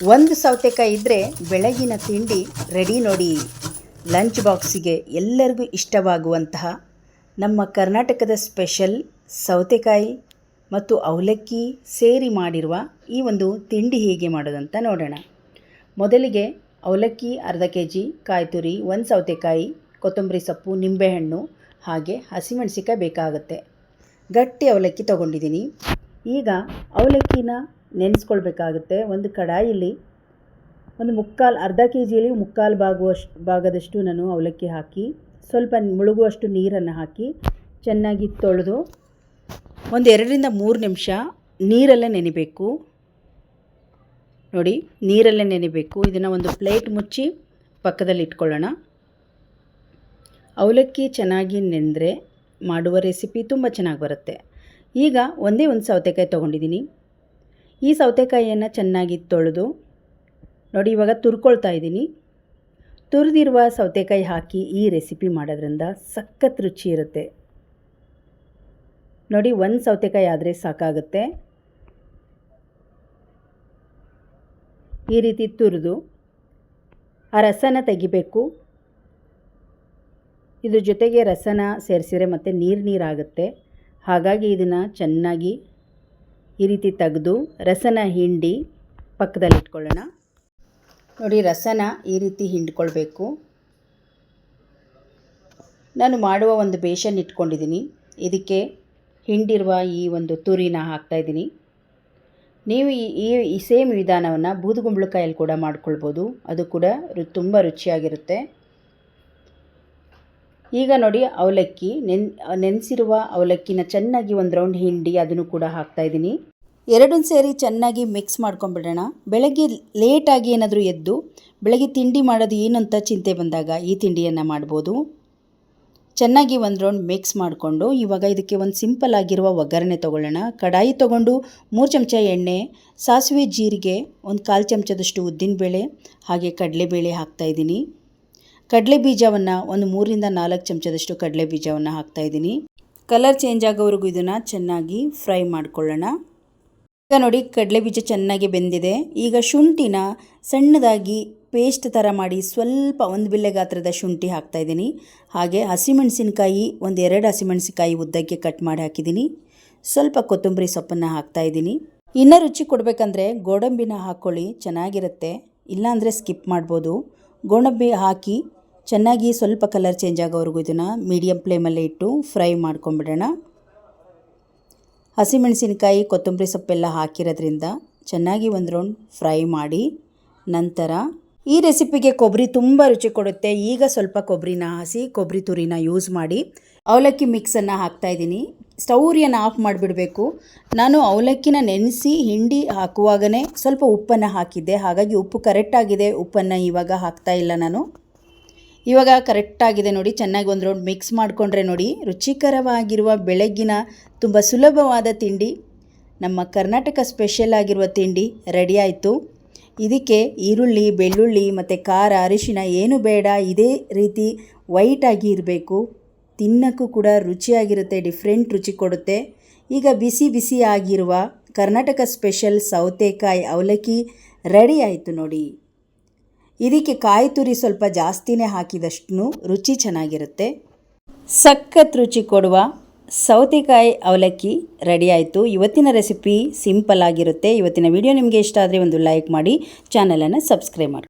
ಒಂದು ಸೌತೆಕಾಯಿ ಇದ್ದರೆ ಬೆಳಗಿನ ತಿಂಡಿ ರೆಡಿ ನೋಡಿ. ಲಂಚ್ ಬಾಕ್ಸಿಗೆ ಎಲ್ಲರಿಗೂ ಇಷ್ಟವಾಗುವಂತಹ ನಮ್ಮ ಕರ್ನಾಟಕದ ಸ್ಪೆಷಲ್ ಸೌತೆಕಾಯಿ ಮತ್ತು ಅವಲಕ್ಕಿ ಸೇರಿ ಮಾಡಿರುವ ಈ ಒಂದು ತಿಂಡಿ ಹೇಗೆ ಮಾಡೋದಂತ ನೋಡೋಣ. ಮೊದಲಿಗೆ ಅವಲಕ್ಕಿ ಅರ್ಧ ಕೆ ಜಿ ಕಾಯಿ ತುರಿ ಒಂದು ಸೌತೆಕಾಯಿ, ಕೊತ್ತಂಬರಿ ಸೊಪ್ಪು, ನಿಂಬೆಹಣ್ಣು, ಹಾಗೆ ಹಸಿಮೆಣಸಿಕಾಯಿ ಬೇಕಾಗುತ್ತೆ. ಗಟ್ಟಿ ಅವಲಕ್ಕಿ ತೊಗೊಂಡಿದ್ದೀನಿ. ಈಗ ಅವಲಕ್ಕಿನ ನೆನೆಸ್ಕೊಳ್ಬೇಕಾಗುತ್ತೆ. ಒಂದು ಕಡಾಯಿಲಿ ಒಂದು ಮುಕ್ಕಾಲು, ಅರ್ಧ ಕೆ ಜಿಯಲ್ಲಿ ಮುಕ್ಕಾಲು ಭಾಗುವಷ್ಟು ಭಾಗದಷ್ಟು ನಾನು ಅವಲಕ್ಕಿ ಹಾಕಿ, ಸ್ವಲ್ಪ ಮುಳುಗುವಷ್ಟು ನೀರನ್ನು ಹಾಕಿ, ಚೆನ್ನಾಗಿ ತೊಳೆದು ಒಂದು ಎರಡರಿಂದ ಮೂರು ನಿಮಿಷ ನೀರಲ್ಲೇ ನೆನಿಬೇಕು. ನೋಡಿ, ನೀರಲ್ಲೇ ನೆನಿಬೇಕು. ಇದನ್ನು ಒಂದು ಪ್ಲೇಟ್ ಮುಚ್ಚಿ ಪಕ್ಕದಲ್ಲಿ ಇಟ್ಕೊಳ್ಳೋಣ. ಅವಲಕ್ಕಿ ಚೆನ್ನಾಗಿ ನೆನೆದ್ರೆ ಮಾಡುವ ರೆಸಿಪಿ ತುಂಬ ಚೆನ್ನಾಗಿ ಬರುತ್ತೆ. ಈಗ ಒಂದೇ ಒಂದು ಸೌತೆಕಾಯಿ ತೊಗೊಂಡಿದ್ದೀನಿ. ಈ ಸೌತೆಕಾಯಿಯನ್ನು ಚೆನ್ನಾಗಿ ತೊಳೆದು ನೋಡಿ ಇವಾಗ ತುರ್ಕೊಳ್ತಾ ಇದ್ದೀನಿ. ತುರಿದಿರುವ ಸೌತೆಕಾಯಿ ಹಾಕಿ ಈ ರೆಸಿಪಿ ಮಾಡೋದ್ರಿಂದ ಸಖತ್ ರುಚಿ ಇರುತ್ತೆ. ನೋಡಿ ಒಂದು ಸೌತೆಕಾಯಿ ಆದರೆ ಸಾಕಾಗುತ್ತೆ. ಈ ರೀತಿ ತುರಿದು ಆ ರಸನ ತೆಗಿಬೇಕು. ಇದ್ರ ಜೊತೆಗೆ ರಸನ ಸೇರಿಸಿದ್ರೆ ಮತ್ತು ನೀರು ನೀರಾಗುತ್ತೆ ಹಾಗಾಗಿ ಇದನ್ನು ಚೆನ್ನಾಗಿ ಈ ರೀತಿ ತೆಗೆದು ರಸನ ಹಿಂಡಿ ಪಕ್ಕದಲ್ಲಿ ಇಟ್ಕೊಳ್ಳೋಣ ನೋಡಿ, ರಸನ ಈ ರೀತಿ ಹಿಂಡ್ಕೊಳ್ಬೇಕು. ನಾನು ಮಾಡುವ ಒಂದು ಬೇಷನ್ ಇಟ್ಕೊಂಡಿದ್ದೀನಿ. ಇದಕ್ಕೆ ಹಿಂಡಿರುವ ಈ ಒಂದು ತುರಿನ ಹಾಕ್ತಾಯಿದ್ದೀನಿ ನೀವು ಈ ಈ ಸೇಮ್ ವಿಧಾನವನ್ನು ಬೂದುಗುಂಬಳಕಾಯಲ್ಲಿ ಕೂಡ ಮಾಡ್ಕೊಳ್ಬೋದು. ಅದು ಕೂಡ ರು ತುಂಬ ರುಚಿಯಾಗಿರುತ್ತೆ. ಈಗ ನೋಡಿ ಅವಲಕ್ಕಿ ನೆನ್, ನೆನೆಸಿರುವ ಅವಲಕ್ಕಿನ ಚೆನ್ನಾಗಿ ಒಂದು ರೌಂಡ್ ಹಿಂಡಿ ಅದನ್ನು ಕೂಡ ಹಾಕ್ತಾಯಿದ್ದೀನಿ ಎರಡೂ ಸೇರಿ ಚೆನ್ನಾಗಿ ಮಿಕ್ಸ್ ಮಾಡ್ಕೊಂಬಿಡೋಣ. ಬೆಳಗ್ಗೆ ಲೇಟಾಗಿ ಏನಾದರೂ ಎದ್ದು, ಬೆಳಗ್ಗೆ ತಿಂಡಿ ಮಾಡೋದು ಏನು ಅಂತ ಚಿಂತೆ ಬಂದಾಗ ಈ ತಿಂಡಿಯನ್ನು ಮಾಡ್ಬೋದು. ಚೆನ್ನಾಗಿ ಒಂದು ರೌಂಡ್ ಮಿಕ್ಸ್ ಮಾಡಿಕೊಂಡು ಇವಾಗ ಇದಕ್ಕೆ ಒಂದು ಸಿಂಪಲ್ ಆಗಿರುವ ಒಗ್ಗರಣೆ ತೊಗೊಳ್ಳೋಣ. ಕಡಾಯಿ ತೊಗೊಂಡು ಮೂರು ಚಮಚ ಎಣ್ಣೆ, ಸಾಸಿವೆ ಜೀರಿಗೆ, ಒಂದು ಕಾಲು ಚಮಚದಷ್ಟು ಉದ್ದಿನಬೇಳೆ, ಹಾಗೆ ಕಡಲೆಬೇಳೆ ಹಾಕ್ತಾಯಿದ್ದೀನಿ ಕಡಲೆ ಬೀಜವನ್ನು ಒಂದು ಮೂರಿಂದ ನಾಲ್ಕು ಚಮಚದಷ್ಟು ಕಡಲೆ ಬೀಜವನ್ನು ಹಾಕ್ತಾ ಇದ್ದೀನಿ. ಕಲರ್ ಚೇಂಜ್ ಆಗೋವರೆಗೂ ಇದನ್ನು ಚೆನ್ನಾಗಿ ಫ್ರೈ ಮಾಡ್ಕೊಳ್ಳೋಣ. ಈಗ ನೋಡಿ, ಕಡಲೆ ಬೀಜ ಚೆನ್ನಾಗಿ ಬೆಂದಿದೆ. ಈಗ ಶುಂಠಿನ ಸಣ್ಣದಾಗಿ ಪೇಸ್ಟ್ ಥರ ಮಾಡಿ ಸ್ವಲ್ಪ ಒಂದು ಬಿಲ್ಲೆ ಗಾತ್ರದ ಶುಂಠಿ ಹಾಕ್ತಾಯಿದ್ದೀನಿ ಹಾಗೆ ಹಸಿಮೆಣಸಿನಕಾಯಿ, ಒಂದು ಎರಡು ಹಸಿಮೆಣಸಿನ್ಕಾಯಿ ಉದ್ದಕ್ಕೆ ಕಟ್ ಮಾಡಿ ಹಾಕಿದ್ದೀನಿ. ಸ್ವಲ್ಪ ಕೊತ್ತಂಬರಿ ಸೊಪ್ಪನ್ನು ಹಾಕ್ತಾಯಿದ್ದೀನಿ ಇನ್ನೂ ರುಚಿ ಕೊಡಬೇಕಂದ್ರೆ ಗೋಡಂಬಿನ ಹಾಕ್ಕೊಳ್ಳಿ ಚೆನ್ನಾಗಿರುತ್ತೆ. ಇಲ್ಲಾಂದರೆ ಸ್ಕಿಪ್ ಮಾಡ್ಬೋದು. ಗೋಡಂಬಿ ಹಾಕಿ ಚೆನ್ನಾಗಿ ಸ್ವಲ್ಪ ಕಲರ್ ಚೇಂಜ್ ಆಗೋವರೆಗೂ ಇದನ್ನು ಮೀಡಿಯಂ ಫ್ಲೇಮಲ್ಲೇ ಇಟ್ಟು ಫ್ರೈ ಮಾಡ್ಕೊಂಬಿಡೋಣ. ಹಸಿಮೆಣಸಿನಕಾಯಿ, ಕೊತ್ತಂಬರಿ ಸೊಪ್ಪೆಲ್ಲ ಹಾಕಿರೋದ್ರಿಂದ ಚೆನ್ನಾಗಿ ಒಂದು ರೌಂಡ್ ಫ್ರೈ ಮಾಡಿ ನಂತರ ಈ ರೆಸಿಪಿಗೆ ಕೊಬ್ಬರಿ ತುಂಬ ರುಚಿ ಕೊಡುತ್ತೆ. ಈಗ ಸ್ವಲ್ಪ ಕೊಬ್ಬರಿನ ಹಸಿ, ಕೊಬ್ಬರಿ ತುರಿನ ಯೂಸ್ ಮಾಡಿ ಅವಲಕ್ಕಿ ಮಿಕ್ಸನ್ನು ಹಾಕ್ತಾಯಿದ್ದೀನಿ ಸ್ಟೌರಿಯನ್ನು ಆಫ್ ಮಾಡಿಬಿಡಬೇಕು. ನಾನು ಅವಲಕ್ಕಿನ ನೆನೆಸಿ ಹಿಂಡಿ ಹಾಕುವಾಗಲೇ ಸ್ವಲ್ಪ ಉಪ್ಪನ್ನು ಹಾಕಿದ್ದೆ. ಹಾಗಾಗಿ ಉಪ್ಪು ಕರೆಕ್ಟಾಗಿದೆ ಉಪ್ಪನ್ನು ಇವಾಗ ಹಾಕ್ತಾ ಇಲ್ಲ ನಾನು. ಇವಾಗ ಕರೆಕ್ಟಾಗಿದೆ ನೋಡಿ, ಚೆನ್ನಾಗಿ ಒಂದು ರೌಂಡ್ ಮಿಕ್ಸ್ ಮಾಡಿಕೊಂಡ್ರೆ ನೋಡಿ, ರುಚಿಕರವಾಗಿರುವ ಬೆಳಗ್ಗಿನ ತುಂಬ ಸುಲಭವಾದ ತಿಂಡಿ, ನಮ್ಮ ಕರ್ನಾಟಕ ಸ್ಪೆಷಲ್ ಆಗಿರುವ ತಿಂಡಿ ರೆಡಿ ಆಯಿತು. ಇದಕ್ಕೆ ಈರುಳ್ಳಿ, ಬೆಳ್ಳುಳ್ಳಿ ಮತ್ತು ಖಾರ, ಅರಿಶಿನ ಏನು ಬೇಡ, ಇದೇ ರೀತಿ ವೈಟಾಗಿ ಇರಬೇಕು. ತಿನ್ನೋಕ್ಕೂ ಕೂಡ ರುಚಿಯಾಗಿರುತ್ತೆ ಡಿಫ್ರೆಂಟ್ ರುಚಿ ಕೊಡುತ್ತೆ. ಈಗ ಬಿಸಿ ಬಿಸಿ ಆಗಿರುವ ಕರ್ನಾಟಕ ಸ್ಪೆಷಲ್ ಸೌತೆಕಾಯಿ ಅವಲಕ್ಕಿ ರೆಡಿ ಆಯಿತು ನೋಡಿ. ಇದಕ್ಕೆ ಕಾಯಿ ತುರಿ ಸ್ವಲ್ಪ ಜಾಸ್ತಿನೇ ಹಾಕಿದಷ್ಟು ರುಚಿ ಚೆನ್ನಾಗಿರುತ್ತೆ. ಸಖತ್ ರುಚಿ ಕೊಡುವ ಸೌತೆಕಾಯಿ ಅವಲಕ್ಕಿ ರೆಡಿ ಆಯಿತು. ಇವತ್ತಿನ ರೆಸಿಪಿ ಸಿಂಪಲ್ ಆಗಿರುತ್ತೆ. ಇವತ್ತಿನ ವಿಡಿಯೋ ನಿಮಗೆ ಇಷ್ಟ ಆದರೆ ಒಂದು ಲೈಕ್ ಮಾಡಿ, ಚಾನಲನ್ನು ಸಬ್ಸ್ಕ್ರೈಬ್ ಮಾಡಿ